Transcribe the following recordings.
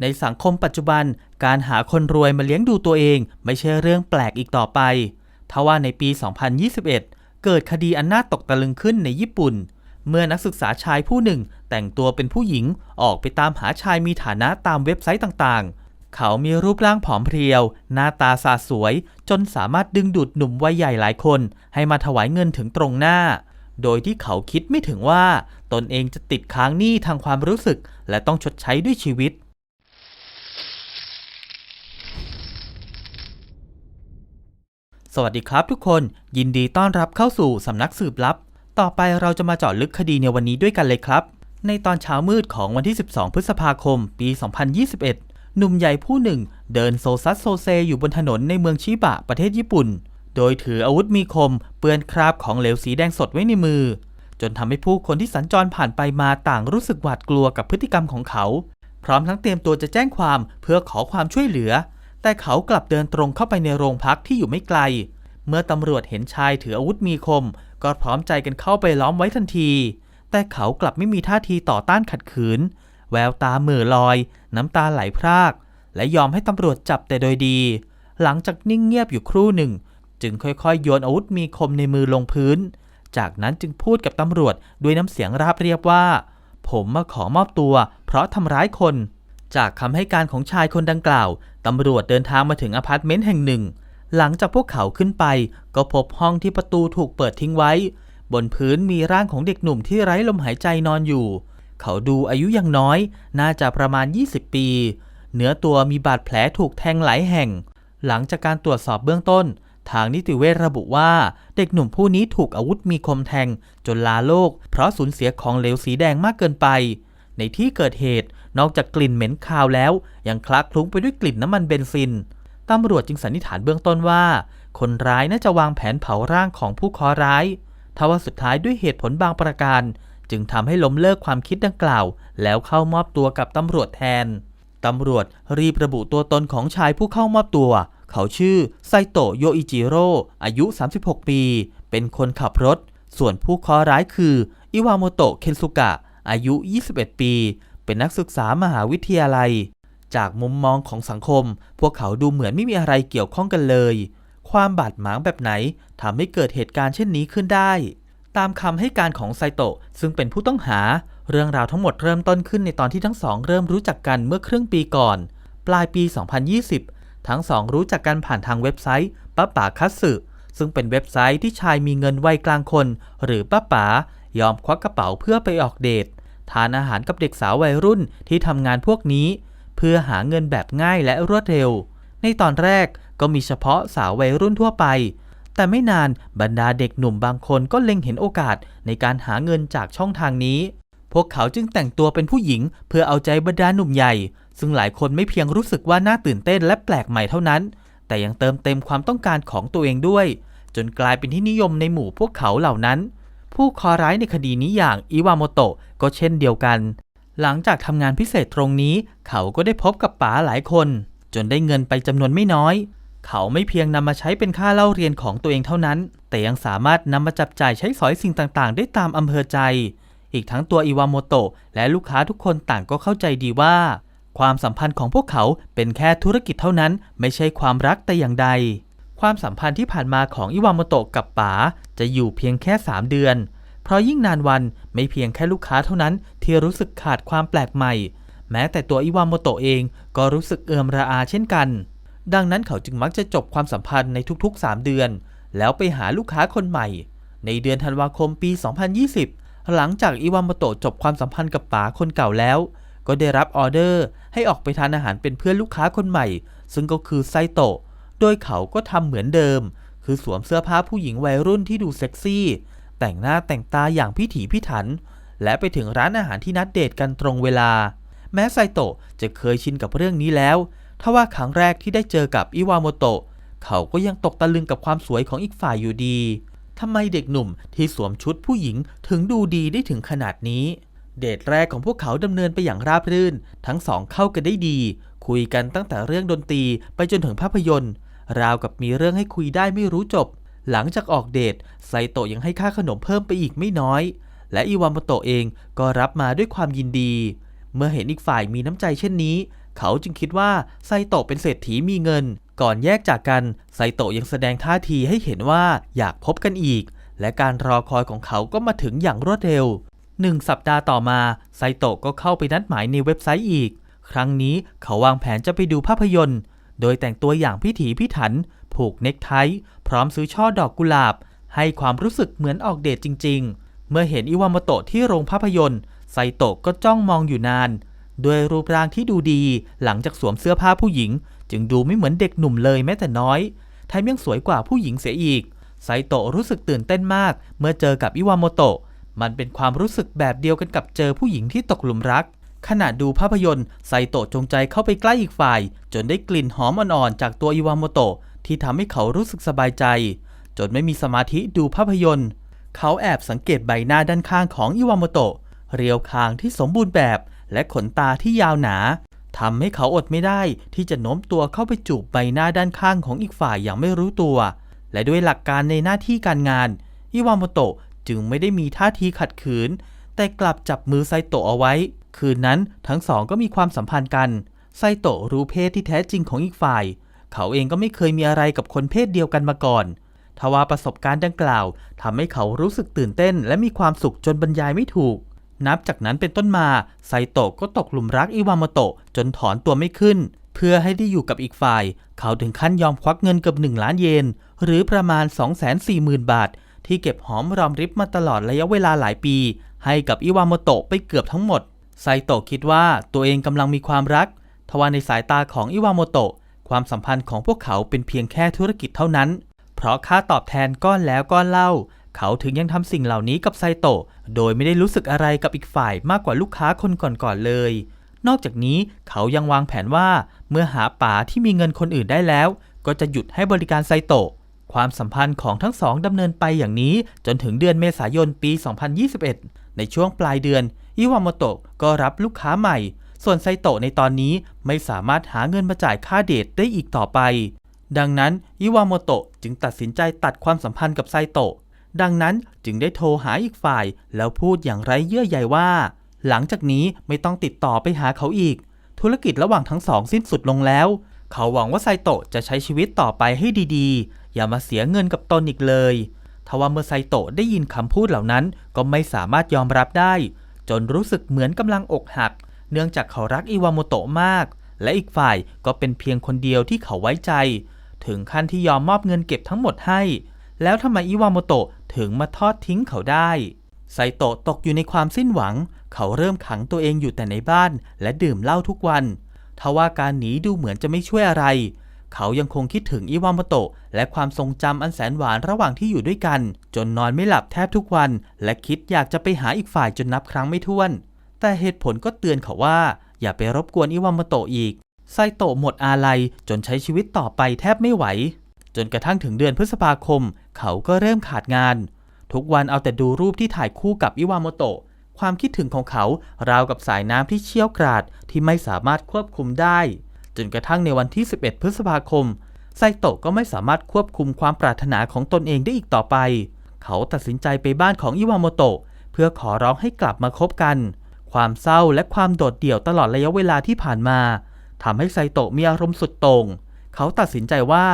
ในสังคมปัจจุบัน การหาคนรวยมาเลี้ยงดูตัวเองไม่ใช่เรื่องแปลกอีกต่อไปทว่าในปี 2021 เกิดคดีอันน่าตกตะลึงขึ้นในญี่ปุ่น เมื่อนักศึกษาชายผู้หนึ่งแต่งตัวเป็นผู้หญิงออกไปตามหาชายมีฐานะตามเว็บไซต์ต่างๆ เขามีรูปร่างผอมเพรียว หน้าตาสาสวย จนสามารถดึงดูดหนุ่มวัยใหญ่หลายคน ให้มาถวายเงินถึงตรงหน้า โดยที่เขาคิดไม่ถึงว่า ตนเองจะติดค้างหนี้ทางความรู้สึก และต้องชดใช้ด้วยชีวิต สวัสดีครับทุกคน ยินดีต้อนรับเข้าสู่สำนักสืบลับ ต่อไปเราจะมาเจาะลึกคดีในวันนี้ด้วยกันเลยครับ ในตอนเช้ามืดของวันที่ 12 พฤษภาคม ปี 2021 หนุ่มใหญ่ผู้หนึ่ง เดินโซซัสโซเซอยู่บนถนนในเมืองชิบะประเทศญี่ปุ่น โดยถืออาวุธมีคม เปื้อนคราบของเหลวสีแดงสดไว้ในมือ จนทำให้ผู้คนที่สัญจรผ่านไปมาต่างรู้สึกหวาดกลัวกับพฤติกรรมของเขา พร้อมทั้งเตรียมตัวจะแจ้งความเพื่อขอความช่วยเหลือ แต่เขากลับเดินตรงเข้าไปในโรงพักที่อยู่ไม่ไกล เมื่อตำรวจเห็นชายถืออาวุธมีคม ก็พร้อมใจกันเข้าไปล้อมไว้ทันที แต่เขากลับไม่มีท่าทีต่อต้านขัดขืน แววตาเหม่อลอย น้ำตาไหลพราก และยอมให้ตำรวจจับแต่โดยดี หลังจากนิ่งเงียบอยู่ครู่หนึ่ง จึงค่อยๆ โยนอาวุธมีคมในมือลงพื้น จากนั้นจึงพูดกับตำรวจด้วยน้ำเสียงราบเรียบว่า ผมมาขอมอบตัว เพราะทำร้ายคน จากคำให้การของชายคนดังกล่าว ตำรวจเดินทางมาถึงอพาร์ตเมนต์แห่งหนึ่ง หลังจากพวกเขาขึ้นไป ก็พบห้องที่ประตูถูกเปิดทิ้งไว้ บนพื้นมีร่างของเด็กหนุ่มที่ไร้ลมหายใจนอนอยู่ เขาดูอายุยังน้อย น่าจะประมาณ 20 ปี เนื้อตัวมีบาดแผลถูกแทงหลายแห่ง หลังจากการตรวจสอบเบื้องต้น ทางนิติเวชระบุว่า เด็กหนุ่มผู้นี้ถูกอาวุธมีคมแทง จนลาโลก เพราะสูญเสียของเหลวสีแดงมากเกินไปในที่เกิดเหตุ นอกจากกลิ่นเหม็นคาวแล้ว ยังคลักคลุ้งไปด้วยกลิ่นน้ำมันเบนซินตำรวจจึงสันนิษฐานเบื้องต้นว่า คนร้ายน่าจะวางแผนเผาร่างของผู้เคราะห์ร้ายทว่าสุดท้ายด้วยเหตุผลบางประการ จึงทำให้ล้มเลิกความคิดดังกล่าว แล้วเข้ามอบตัวกับตำรวจแทนตำรวจรีบระบุตัวตนของชายผู้เข้ามอบตัว เขาชื่อไซโตโยอิจิโร่อายุ 36 ปี เป็นคนขับรถ ส่วนผู้เคราะห์ร้ายคือ อิวาโมโตะเคนซุกะ อายุ 21 ปี เป็นนักศึกษามหาวิทยาลัย จากมุมมองของสังคม พวกเขาดูเหมือนไม่มีอะไรเกี่ยวข้องกันเลย ความบาดหมางแบบไหนทำให้เกิดเหตุการณ์เช่นนี้ขึ้นได้ ตามคำให้การของไซโตะซึ่งเป็นผู้ต้องหา เรื่องราวทั้งหมดเริ่มต้นขึ้นในตอนที่ทั้งสองเริ่มรู้จักกันเมื่อครึ่งปีก่อน ปลายปี 2020 ทั้งสองรู้จักกันผ่านทางเว็บไซต์ป้าป๋าคัตสึซึ่งเป็นเว็บไซต์ที่ชายมีเงินวัยกลางคน หรือป้าป๋ายอมควักกระเป๋าเพื่อไปออกเดท ทานอาหารกับเด็กสาววัยรุ่นที่ทำงานพวกนี้ เพื่อหาเงินแบบง่ายและรวดเร็ว ในตอนแรกก็มีเฉพาะสาววัยรุ่นทั่วไป แต่ไม่นานบรรดาเด็กหนุ่มบางคนก็เล็งเห็นโอกาสในการหาเงินจากช่องทางนี้ พวกเขาจึงแต่งตัวเป็นผู้หญิง เพื่อเอาใจบรรดาหนุ่มใหญ่ ซึ่งหลายคนไม่เพียงรู้สึกว่าน่าตื่นเต้นและแปลกใหม่เท่านั้น แต่ยังเติมเต็มความต้องการของตัวเองด้วย จนกลายเป็นที่นิยมในหมู่พวกเขาเหล่านั้น ผู้คอร้ายในคดีนี้อย่างอิวาโมโตะก็เช่นเดียวกัน หลังจากทำงานพิเศษตรงนี้ เขาก็ได้พบกับป๋าหลายคน จนได้เงินไปจำนวนไม่น้อย เขาไม่เพียงนำมาใช้เป็นค่าเล่าเรียนของตัวเองเท่านั้น แต่ยังสามารถนำมาจับจ่ายใช้สอยสิ่งต่างๆ ได้ตามอำเภอใจ อีกทั้งตัวอิวาโมโตะและลูกค้าทุกคนต่างก็เข้าใจดีว่า ความสัมพันธ์ของพวกเขาเป็นแค่ธุรกิจเท่านั้น ไม่ใช่ความรักแต่อย่างใด ความสัมพันธ์ที่ผ่านมาของอิวามโตะกับป๋าจะอยู่เพียงแค่ 3 เดือน เพราะยิ่งนานวันไม่เพียงแค่ลูกค้าเท่านั้น ที่รู้สึกขาดความแปลกใหม่ แม้แต่ตัวอิวามโตะเองก็รู้สึกเอือมระอาเช่นกัน ดังนั้นเขาจึงมักจะจบความสัมพันธ์ในทุกๆ 3 เดือน แล้วไปหาลูกค้าคนใหม่ ในเดือนธันวาคมปี 2020 หลังจากอิวามโตะจบความสัมพันธ์กับป๋าคนเก่าแล้ว ก็ได้รับออเดอร์ให้ออกไปทานอาหารเป็นเพื่อนลูกค้าคนใหม่ ซึ่งก็คือไซโตะ โดยเขาก็ทำเหมือนเดิม คือสวมเสื้อผ้าผู้หญิงวัยรุ่นที่ดูเซ็กซี่ แต่งหน้าแต่งตาอย่างพิถีพิถัน และไปถึงร้านอาหารที่นัดเดทกันตรงเวลา แม้ไซโตะจะเคยชินกับเรื่องนี้แล้วทว่าครั้งแรกที่ได้เจอกับอิวาโมโตะเขาก็ยังตกตะลึงกับความสวยของอีกฝ่ายอยู่ดีทำไมเด็กหนุ่มที่สวมชุดผู้หญิงถึงดูดีได้ถึงขนาดนี้ เดทแรกของพวกเขาดำเนินไปอย่างราบรื่น ทั้งสองเข้ากันได้ดี คุยกันตั้งแต่เรื่องดนตรีไปจนถึงภาพยนตร์ ราวกับมีเรื่องให้คุยได้ไม่รู้จบ หลังจากออกเดทไซโตะยังให้ค่าขนมเพิ่มไปอีกไม่น้อย และอิวามโตะเองก็รับมาด้วยความยินดี เมื่อเห็นอีกฝ่ายมีน้ำใจเช่นนี้ เขาจึงคิดว่าไซโตะเป็นเศรษฐีมีเงิน ก่อนแยกจากกันไซโตะยังแสดงท่าทีให้เห็นว่าอยากพบกันอีก และการรอคอยของเขาก็มาถึงอย่างรวดเร็วหนึ่งสัปดาห์ต่อมาไซโตะก็เข้าไปนัดหมายในเว็บไซต์อีก ครั้งนี้เขาวางแผนจะไปดูภาพยนตร์ โดยแต่งตัวอย่างพิถีพิถัน ผูกเน็กไท พร้อมซื้อช่อดอกกุหลาบ ให้ความรู้สึกเหมือนออกเดทจริง ๆ เมื่อเห็นอิวามโตะที่โรงภาพยนตร์ไซโตะก็จ้องมองอยู่นาน ด้วยรูปร่างที่ดูดีหลังจากสวมเสื้อผ้าผู้หญิง จึงดูไม่เหมือนเด็กหนุ่มเลยแม้แต่น้อยแถมยังสวยกว่าผู้หญิงเสียอีก ไซโตะรู้สึกตื่นเต้นมาก เมื่อเจอกับอิวามโตะ มันเป็นความรู้สึกแบบเดียวกันกับเจอผู้หญิงที่ตกหลุมรัก ขณะดูภาพยนตร์ไซโตะจงใจเข้าไปใกล้อีกฝ่าย จนได้กลิ่นหอมอ่อนๆจากตัวอิวาโมโตะที่ทำให้เขารู้สึกสบายใจ จนไม่มีสมาธิดูภาพยนตร์ เขาแอบสังเกตใบหน้าด้านข้างของอิวาโมโตะเรียวคางที่สมบูรณ์แบบ และขนตาที่ยาวหนาทำให้เขาอดไม่ได้ที่จะโน้มตัวเข้าไปจูบใบหน้าด้านข้างของอีกฝ่ายอย่างไม่รู้ตัว และด้วยหลักการในหน้าที่การงาน อิวาโมโตะจึงไม่ได้มีท่าทีขัดขืน แต่กลับจับมือไซโตะเอาไว้คืนนั้นทั้งสองก็มีความสัมพันธ์กัน ไซโตะรู้เพศที่แท้จริงของอีกฝ่าย เขาเองก็ไม่เคยมีอะไรกับคนเพศเดียวกันมาก่อน ทว่าประสบการณ์ดังกล่าวทำให้เขารู้สึกตื่นเต้น และมีความสุขจนบรรยายไม่ถูก นับจากนั้นเป็นต้นมา ไซโตะก็ตกหลุมรักอิวามโตะจนถอนตัวไม่ขึ้น เพื่อให้ได้อยู่กับอีกฝ่าย เขาถึงขั้นยอมควักเงินเกือบ1ล้านเยน หรือประมาณ 240,000 บาท ที่เก็บหอมรอมริบมาตลอดระยะเวลาหลายปี ให้กับอิวามโตะไปเกือบทั้งหมด ไซโตะคิดว่าตัวเองกำลังมีความรัก ทว่าในสายตาของอิวาโมโตะความสัมพันธ์ของพวกเขาเป็นเพียงแค่ธุรกิจเท่านั้น เพราะค่าตอบแทนก้อนแล้วก้อนเล่า เขาถึงยังทำสิ่งเหล่านี้กับไซโตะโดยไม่ได้รู้สึกอะไรกับอีกฝ่ายมากกว่าลูกค้าคนก่อนๆเลย นอกจากนี้เขายังวางแผนว่าเมื่อหาป๋าที่มีเงินคนอื่นได้แล้ว ก็จะหยุดให้บริการไซโตะความสัมพันธ์ของทั้งสองดำเนินไปอย่างนี้จนถึงเดือนเมษายนปี 2021 ในช่วงปลายเดือนอิวามโตะก็รับลูกค้าใหม่ ส่วนไซโตะในตอนนี้ไม่สามารถหาเงินมาจ่ายค่าเดทได้อีกต่อไป ดังนั้นอิวามโตะจึงตัดสินใจตัดความสัมพันธ์กับไซโตะ ดังนั้นจึงได้โทรหาอีกฝ่าย แล้วพูดอย่างไร้เยื่อใยว่า หลังจากนี้ไม่ต้องติดต่อไปหาเขาอีก ธุรกิจระหว่างทั้งสองสิ้นสุดลงแล้ว เขาหวังว่าไซโตะจะใช้ชีวิตต่อไปให้ดีๆ อย่ามาเสียเงินกับตนอีกเลย ทว่าเมื่อไซโตะได้ยินคำพูดเหล่านั้น ก็ไม่สามารถยอมรับได้ จนรู้สึกเหมือนกำลังอกหัก เนื่องจากเขารักอิวาโมโตะมาก และอีกฝ่ายก็เป็นเพียงคนเดียวที่เขาไว้ใจ ถึงขั้นที่ยอมมอบเงินเก็บทั้งหมดให้ แล้วทำไมอิวาโมโตะถึงมาทอดทิ้งเขาได้ไซโตะตกอยู่ในความสิ้นหวัง เขาเริ่มขังตัวเองอยู่แต่ในบ้าน และดื่มเหล้าทุกวันทว่าการหนีดูเหมือนจะไม่ช่วยอะไร เขายังคงคิดถึงอิวามโตะและความทรงจำอันแสนหวานระหว่างที่อยู่ด้วยกัน จนนอนไม่หลับแทบทุกวัน และคิดอยากจะไปหาอีกฝ่ายจนนับครั้งไม่ถ้วน แต่เหตุผลก็เตือนเขาว่า อย่าไปรบกวนอิวามโตะอีกไซโตะหมดอาลัยจนใช้ชีวิตต่อไปแทบไม่ไหว จนกระทั่งถึงเดือนพฤษภาคม เขาก็เริ่มขาดงาน ทุกวันเอาแต่ดูรูปที่ถ่ายคู่กับอิวามโตะความคิดถึงของเขาราวกับสายน้ำที่เชี่ยวกราดที่ไม่สามารถควบคุมได้ จนกระทั่งในวันที่ 11 พฤษภาคม ไซโตะก็ไม่สามารถควบคุมความปรารถนาของตนเองได้อีกต่อไป เขาตัดสินใจไปบ้านของอิวามโตะเพื่อขอร้องให้กลับมาคบกัน ความเศร้าและความโดดเดี่ยวตลอดระยะเวลาที่ผ่านมาทำให้ไซโตะมีอารมณ์สุดโต่งเขาตัดสินใจว่า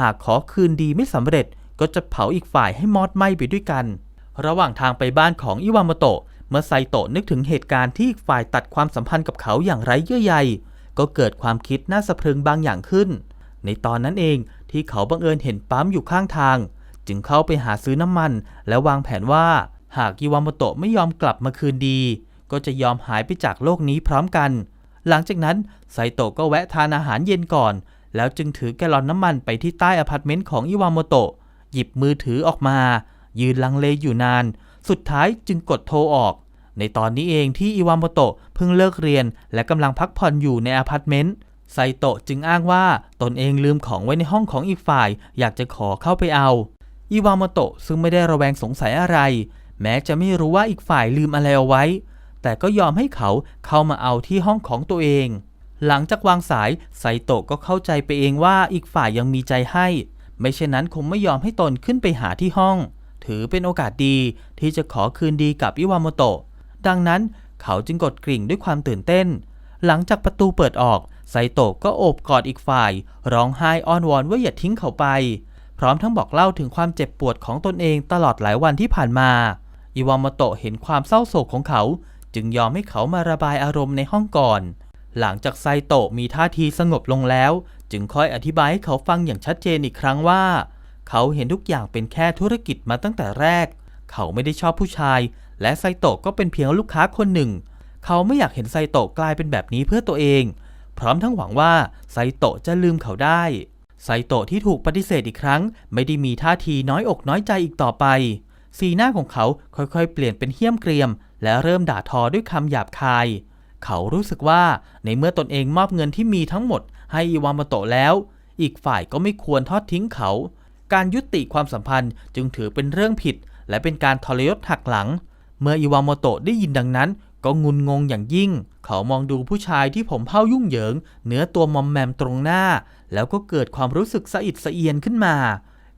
หากขอคืนดีไม่สำเร็จก็จะเผาอีกฝ่ายให้มอดไหม้ไปด้วยกัน ระหว่างทางไปบ้านของอิวามโตะเมื่อไซโตะนึกถึงเหตุการณ์ที่อีกฝ่ายตัดความสัมพันธ์กับเขาอย่างไร้เยื่อใย ก็เกิดความคิดน่าสะพรึงบางอย่างขึ้น ในตอนนั้นเองที่เขาบังเอิญเห็นปั๊มอยู่ข้างทาง จึงเข้าไปหาซื้อน้ำมัน และวางแผนว่า หากอิวาโมโตะไม่ยอมกลับมาคืนดี ก็จะยอมหายไปจากโลกนี้พร้อมกัน หลังจากนั้นไซโตะก็แวะทานอาหารเย็นก่อน แล้วจึงถือแกลลอนน้ำมันไปที่ใต้อพาร์ตเมนต์ของอิวาโมโตะหยิบมือถือออกมา ยืนลังเลอยู่นาน สุดท้ายจึงกดโทรออก ในตอนนี้เองที่อิวาโมโตะเพิ่งเลิกเรียน และกำลังพักผ่อนอยู่ในอพาร์ตเมนต์ไซโตะจึงอ้างว่าตนเองลืมของไว้ในห้องของอีกฝ่าย อยากจะขอเข้าไปเอาอิวาโมโตะซึ่งไม่ได้ระแวงสงสัยอะไร แม้จะไม่รู้ว่าอีกฝ่ายลืมอะไรเอาไว้ แต่ก็ยอมให้เขาเข้ามาเอาที่ห้องของตัวเอง หลังจากวางสายไซโตะก็เข้าใจไปเองว่าอีกฝ่ายยังมีใจให้ ไม่เช่นนั้นคงไม่ยอมให้ตนขึ้นไปหาที่ห้อง ถือเป็นโอกาสดีที่จะขอคืนดีกับอิวาโมโตะ ดังนั้นเขาจึงกดกริ่งด้วยความตื่นเต้น หลังจากประตูเปิดออกไซโตะก็โอบกอดอีกฝ่าย ร้องไห้อ้อนวอนว่าอย่าทิ้งเขาไป พร้อมทั้งบอกเล่าถึงความเจ็บปวดของตนเองตลอดหลายวันที่ผ่านมา อิวามโตะเห็นความเศร้าโศกของเขา จึงยอมให้เขามาระบายอารมณ์ในห้องก่อน หลังจากไซโตะมีท่าทีสงบลงแล้ว จึงค่อยอธิบายให้เขาฟังอย่างชัดเจนอีกครั้งว่า เขาเห็นทุกอย่างเป็นแค่ธุรกิจมาตั้งแต่แรก เขาไม่ได้ชอบผู้ชาย และไซโตะก็เป็นเพียงลูกค้าคนหนึ่ง เขาไม่อยากเห็นไซโตะกลายเป็นแบบนี้เพื่อตัวเอง พร้อมทั้งหวังว่าไซโตะจะลืมเขาได้ ไซโตะที่ถูกปฏิเสธอีกครั้ง ไม่ได้มีท่าทีน้อยอกน้อยใจอีกต่อไป สีหน้าของเขาค่อยๆ เปลี่ยนเป็นเหี้ยมเกรียม และเริ่มด่าทอด้วยคำหยาบคาย เขารู้สึกว่าในเมื่อตนเองมอบเงินที่มีทั้งหมด ให้อิวาโมโตะแล้ว อีกฝ่ายก็ไม่ควรทอดทิ้งเขา การยุติความสัมพันธ์จึงถือเป็นเรื่องผิด และเป็นการทรยศหักหลัง เมื่ออิวาโมโตะได้ยินดังนั้น ก็งุนงงอย่างยิ่ง เขามองดูผู้ชายที่ผมเผ้ายุ่งเหยิง เนื้อตัวมอมแมมตรงหน้า แล้วก็เกิดความรู้สึกสะอิดสะเอียนขึ้นมา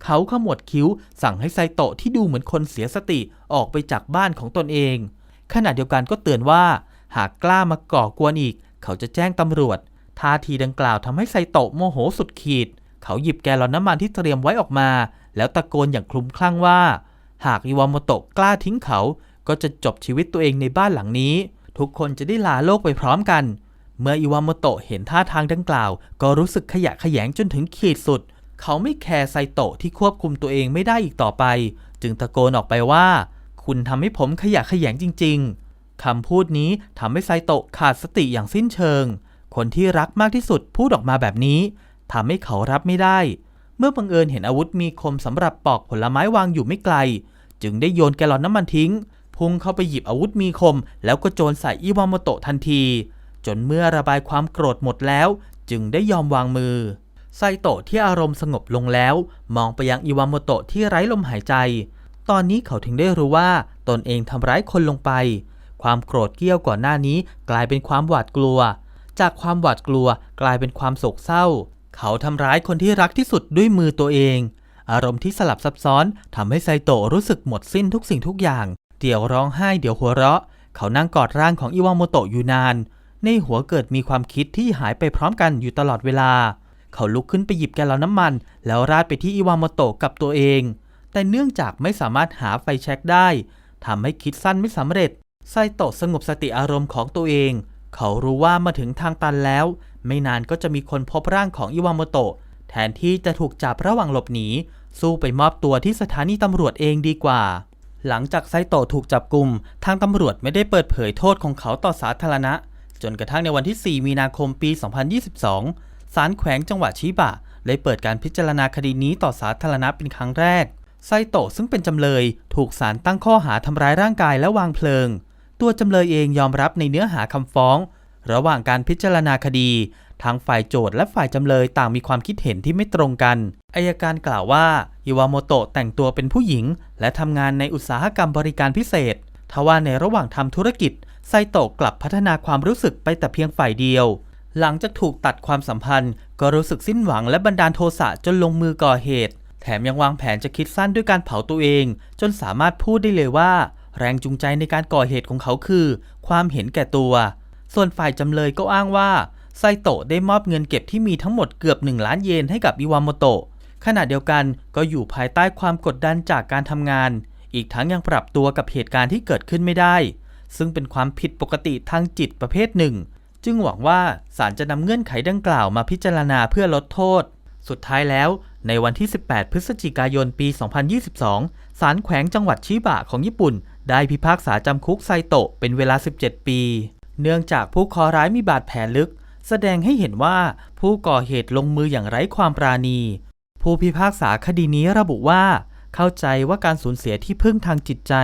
เขาขมวดคิ้ว สั่งให้ไซโตะที่ดูเหมือนคนเสียสติออกไปจากบ้านของตนเอง ขณะเดียวกันก็เตือนว่า หากกล้ามาก่อกวนอีก เขาจะแจ้งตำรวจท่าทีดังกล่าวทำให้ไซโตะโมโหสุดขีด เขาหยิบแกลลอนน้ำมันที่เตรียมไว้ออกมา แล้วตะโกนอย่างคลุมคลั่งว่า หากอิวามโตะกล้าทิ้งเขา ก็จะจบชีวิตตัวเองในบ้านหลังนี้ ทุกคนจะได้ลาโลกไปพร้อมกัน เมื่ออิวามโตะเห็นท่าทางดังกล่าว ก็รู้สึกขยะแขยงจนถึงขีดสุด เขาไม่แคร์ไซโตะที่ควบคุมตัวเองไม่ได้อีกต่อไป จึงตะโกนออกไปว่า คุณทำให้ผมขยะแขยงจริง ๆคำพูดนี้ทำให้ไซโตะขาดสติอย่างสิ้นเชิง คนที่รักมากที่สุดพูดออกมาแบบนี้ทำให้เขารับไม่ได้ เมื่อบังเอิญเห็นอาวุธมีคมสำหรับปอกผลไม้วางอยู่ไม่ไกล จึงได้โยนแกลลอนน้ำมันทิ้ง พุ่งเข้าไปหยิบอาวุธมีคม แล้วก็โจรใส่อิวามโตะทันที จนเมื่อระบายความโกรธหมดแล้ว จึงได้ยอมวางมือไซโตะที่อารมณ์สงบลงแล้ว มองไปยังอิวามโตะที่ไร้ลมหายใจ ตอนนี้เขาถึงได้รู้ว่าตนเองทำร้ายคนลงไป ความโกรธเกี้ยวก่อนหน้านี้ กลายเป็นความหวาดกลัว จากความหวาดกลัวกลายเป็นความโศกเศร้า เขาทำร้ายคนที่รักที่สุดด้วยมือตัวเอง อารมณ์ที่สลับซับซ้อนทำให้ไซโตะรู้สึกหมดสิ้นทุกสิ่งทุกอย่าง เดี๋ยวร้องไห้เดี๋ยวหัวเราะ เขานั่งกอดร่างของอิวาโมโตะอยู่นาน ในหัวเกิดมีความคิดที่หายไปพร้อมกันอยู่ตลอดเวลา เขาลุกขึ้นไปหยิบแกลลอนน้ำมัน แล้วราดไปที่อิวาโมโตะกับตัวเอง แต่เนื่องจากไม่สามารถหาไฟแช็กได้ทำให้คิดสั้นไม่สำเร็จไซโตะสงบสติอารมณ์ของตัวเอง เขารู้ว่ามาถึงทางตันแล้ว ไม่นานก็จะมีคนพบร่างของอิวาโมโตะแทนที่จะถูกจับระหว่างหลบหนีสู้ไปมอบตัวที่สถานีตำรวจเองดีกว่า หลังจากไซโตะถูกจับกลุ่ม ทางตำรวจไม่ได้เปิดเผยโทษของเขาต่อสาธารณะ จนกระทั่งในวันที่ 4 มีนาคมปี 2022 ศาลแขวงจังหวัดชิบะได้เปิดการพิจารณาคดีนี้ต่อสาธารณะเป็นครั้งแรก ไซโตะซึ่งเป็นจำเลยถูกศาลตั้งข้อหาทำร้ายร่างกายและวางเพลิง ตัวจำเลยเองยอมรับในเนื้อหาคำฟ้อง ระหว่างการพิจารณาคดีทางฝ่ายโจทย์และฝ่ายจำเลยต่างมีความคิดเห็นที่ไม่ตรงกัน อายการกล่าวว่าอิวาโมโตะแต่งตัวเป็นผู้หญิง และทำงานในอุตสาหกรรมบริการพิเศษ ทว่าในระหว่างทำธุรกิจ ไซโตะกลับพัฒนาความรู้สึกไปแต่เพียงฝ่ายเดียว หลังจากถูกตัดความสัมพันธ์ ก็รู้สึกสิ้นหวังและบันดาลโทสะจนลงมือก่อเหตุ แถมยังวางแผนจะคิดสั้นด้วยการเผาตัวเอง จนสามารถพูดได้เลยว่า แรงจูงใจในการก่อเหตุของเขาคือ ความเห็นแก่ตัว ส่วนฝ่ายจำเลยก็อ้างว่าไซโตะได้มอบเงินเก็บที่มีทั้งหมดเกือบ 1 ล้านเยนให้กับอิวาโมโตะขณะเดียวกันก็อยู่ภายใต้ความกดดันจากการทำงาน อีกทั้งยังปรับตัวกับเหตุการณ์ที่เกิดขึ้นไม่ได้ ซึ่งเป็นความผิดปกติทางจิตประเภทหนึ่ง จึงหวังว่าศาลจะนำเงื่อนไขดังกล่าวมาพิจารณาเพื่อลดโทษ สุดท้ายแล้ว ในวันที่ 18 พฤศจิกายนปี 2022 ศาลแขวงจังหวัดชิบะของญี่ปุ่น ได้พิพากษาจำคุกไซโตะเป็นเวลา 17 ปี เนื่องจากผู้คอร้ายมีบาดแผลลึก แสดงให้เห็นว่าผู้ก่อเหตุลงมืออย่างไร้ความปราณี ผู้พิพากษาคดีนี้ระบุว่า เข้าใจว่าการสูญเสียที่พึ่งทางจิตใจ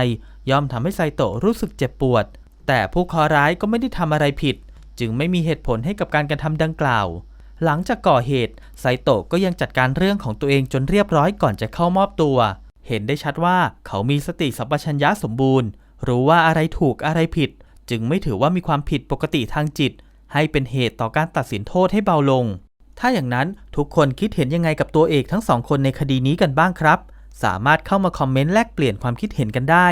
ย่อมทำให้ไซโตะรู้สึกเจ็บปวด แต่ผู้คอร้ายก็ไม่ได้ทำอะไรผิด จึงไม่มีเหตุผลให้กับการกระทำดังกล่าว หลังจากก่อเหตุไซโตะก็ยังจัดการเรื่องของตัวเองจนเรียบร้อยก่อนจะเข้ามอบตัว เห็นได้ชัดว่าเขามีสติสัมปชัญญะสมบูรณ์ รู้ว่าอะไรถูกอะไรผิด จึงไม่ถือว่ามีความผิดปกติทางจิต ให้เป็นเหตุต่อการตัดสินโทษให้เบาลง ถ้าอย่างนั้นทุกคนคิดเห็นยังไงกับตัวเอกทั้งสองคนในคดีนี้กันบ้างครับ สามารถเข้ามาคอมเมนต์แลกเปลี่ยนความคิดเห็นกันได้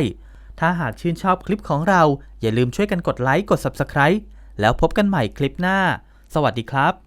ถ้าหากชื่นชอบคลิปของเรา อย่าลืมช่วยกันกดไลค์กด Subscribe แล้วพบกันใหม่คลิปหน้า สวัสดีครับ